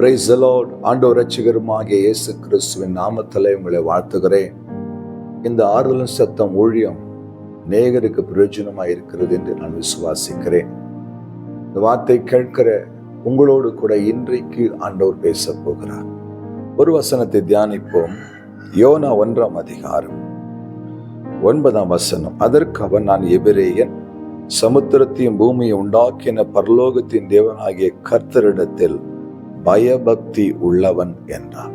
Price allot ஆண்டோ ரட்சிகருமாகிய இயேசு கிறிஸ்துவின் நாமத்திலே உங்களை வாழ்த்துகிறேன். இந்த ஆறுதலும் சத்தம் ஊழியம் நேகருக்கு பிரயோஜனமாக இருக்கிறது என்று நான் விசுவாசிக்கிறேன். இந்த வார்த்தை கேட்கிற உங்களோடு கூட இன்றைக்கு ஆண்டோர் பேச போகிறார். ஒரு வசனத்தை தியானிப்போம். யோனா ஒன்றாம் அதிகாரம் ஒன்பதாம் வசனம். அதற்கு அவன் நான் எபிரேயன் சமுத்திரத்தையும் பூமியை உண்டாக்கின பரலோகத்தின் தேவனாகிய கர்த்தரிடத்தில் பயபக்தி உள்ளவன் என்றான்.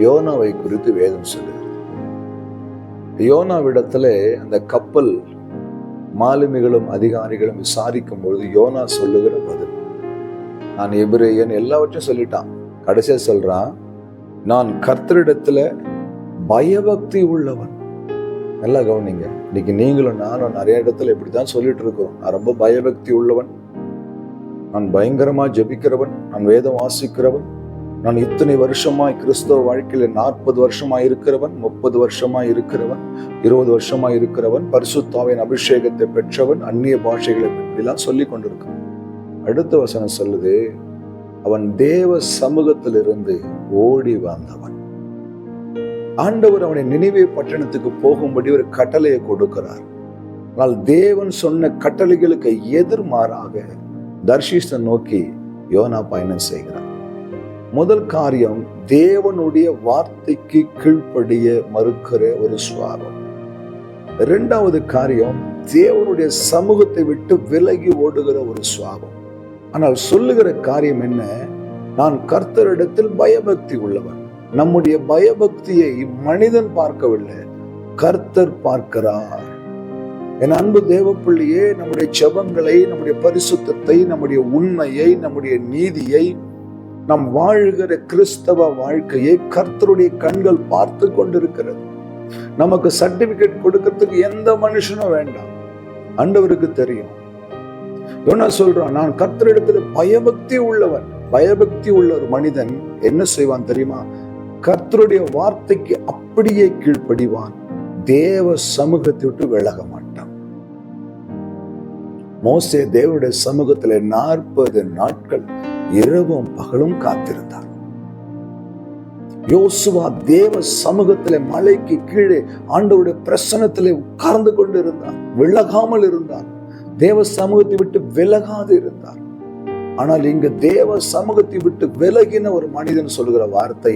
யோனாவை குறித்து வேதம் சொல்லுகிறது. யோனாவிடத்துல அந்த கப்பல் மாலுமிகளும் அதிகாரிகளும் விசாரிக்கும் பொழுது யோனா சொல்லுகிற பதில். நான் எபிரேயன் எல்லாவற்றையும் சொல்லிட்டான். கடைசியா சொல்றான் நான் கர்த்தரிடத்துல பயபக்தி உள்ளவன். நல்லா கவனிங்க. இன்னைக்கு நீங்களும் நானும் நிறைய இடத்துல இப்படித்தான் சொல்லிட்டு இருக்கோம். நான் ரொம்ப பயபக்தி உள்ளவன். நான் பயங்கரமா ஜெபிக்கிறவன் நான் வேதம் வாசிக்கிறவன் நான் இத்தனை வருஷமாய் கிறிஸ்தவ வாழ்க்கையில நாற்பது வருஷமா இருக்கிறவன் முப்பது வருஷமா இருக்கிறவன் இருபது வருஷமா இருக்கிறவன் பரிசுத்தாவின் அபிஷேகத்தை பெற்றவன் அந்நிய பாஷைகளை பற்றிலாம் சொல்லி கொண்டிருக்கான் அடுத்த வசனம் சொல்லுது அவன் தேவ சமூகத்திலிருந்து ஓடி வந்தவன். ஆண்டவர் அவனை நினைவே பட்டணத்துக்கு போகும்படி ஒரு கட்டளையை கொடுக்கிறார். ஆனால் தேவன் சொன்ன கட்டளைகளுக்கு எதிர்மாறாக தர்ஷிஷ்டன் நோக்கி யோனா பயணம் செய்கிறார். முதல் காரியம் தேவனுடைய வார்த்தைக்கு கீழ்ப்படிய மறுக்கிற ஒரு சுவாபம் இரண்டாவது காரியம் தேவனுடைய சமூகத்தை விட்டு விலகி ஓடுகிற ஒரு சுவாபம் ஆனால் சொல்லுகிற காரியம் என்ன? நான் கர்த்தரிடத்தில் பயபக்தி உள்ளவன். நம்முடைய பயபக்தியை மனிதன் பார்க்கவில்லை கர்த்தர் பார்க்கிறார். என் அன்பு தேவப்பிள்ளையே நம்முடைய செபங்களை நம்முடைய பரிசுத்தத்தை நம்முடைய உண்மையை நம்முடைய நீதியை நம் வாழ்கிற கிறிஸ்தவ வாழ்க்கையை கர்த்தருடைய கண்கள் பார்த்து கொண்டிருக்கிறது. நமக்கு சர்டிபிகேட் கொடுக்கறதுக்கு எந்த மனுஷனும் வேண்டாம். அண்டவருக்கு தெரியும். என்ன சொல்றான் நான் கர்த்தரிடத்துல பயபக்தி உள்ளவன். பயபக்தி உள்ள ஒரு மனிதன் என்ன செய்வான் தெரியுமா? கர்த்தருடைய வார்த்தைக்கு அப்படியே கீழ்ப்படிவான். தேவ சமூகத்தை விட்டு விலக மோசே தேவனுடைய சமூகத்துல நாற்பது நாட்கள் இரவும் பகலும் காத்திருந்தார். யோசுவா தேவ சமூகத்திலே மலைக்கு கீழே ஆண்டவருடைய பிரசனத்திலே உட்கார்ந்து கொண்டு இருந்தார் விலகாமல் இருந்தார். தேவ சமூகத்தை விட்டு விலகாது இருந்தார். ஆனால் இங்கு தேவ சமூகத்தை விட்டு விலகின ஒரு மனிதன் சொல்கிற வார்த்தை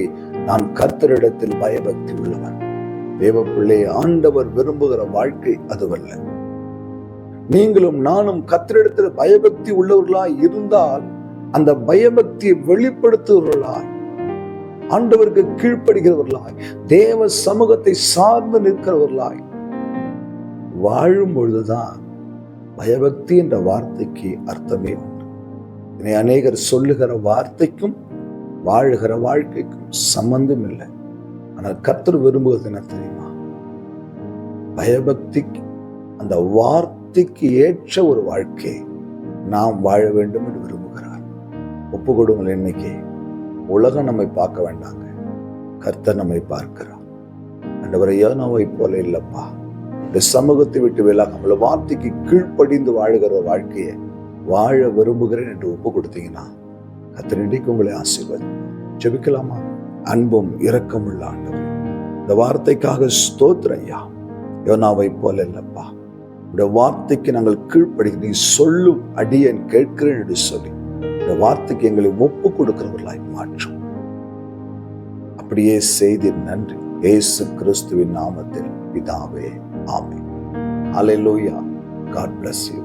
நான் கர்த்தரிடத்தில் பயபக்தி உள்ளவன். தேவ பிள்ளை ஆண்டவர் விரும்புகிற வாழ்க்கை அதுவல்ல. நீங்களும் நானும் கத்திரிடத்தில் பயபக்தி உள்ளவர்களாய் இருந்தால் அந்த பயபக்தியை வெளிப்படுத்துகிறவர்களாய் ஆண்டவருக்கு கீழ்ப்படுகிறவர்களாய் தேவ சமூகத்தை சார்ந்து நிற்கிறவர்களாய் வாழும் பொழுதுதான் பயபக்தி என்ற வார்த்தைக்கு அர்த்தமே உண்டு. இனி அநேகர் சொல்லுகிற வார்த்தைக்கும் வாழுகிற வாழ்க்கைக்கும் சம்பந்தம் இல்லை. ஆனால் கத்தர் விரும்புவது என்ன தெரியுமா? பயபக்தி அந்த வார்த்தை வார்த்தைக்கு ஏற்ற ஒரு வாழ்க்கை நாம் வாழ வேண்டும் என்று விரும்புகிறார். ஒப்பு கொடுங்கள் இன்னைக்கு. உலகம் நம்மை பார்க்க வேண்டாங்க. கர்த்தர் நம்மை பார்க்கிறார். அண்டவரை யோனாவை போல இல்லப்பா. இந்த சமூகத்தை விட்டு விலகாமல் வார்த்தைக்கு கீழ்ப்படிந்து வாழுகிற வாழ்க்கையை வாழ விரும்புகிறேன் என்று ஒப்பு கொடுத்தீங்கன்னா கத்தர் உங்களை ஆசீர்வாதம் ஜெபிக்கலாமா? அன்பும் இரக்கமுள்ள ஆண்டவர். இந்த வார்த்தைக்காக ஸ்தோத்ரையா யோனாவை போல இல்லப்பா. உடைய வார்த்தைக்கு நாங்கள் கீழ்ப்படி நீ சொல்லும் அடியேன் கேட்கிறேன் என்று சொல்லி உடைய வார்த்தைக்கு எங்களை ஒப்பு கொடுக்கிறவர்களாய் மாற்றும் அப்படியே செய்தி நன்றி. ஏசு கிறிஸ்துவின் நாமத்தில் பிதாவே ஆமே லோயா காட் பிளஸ் யூ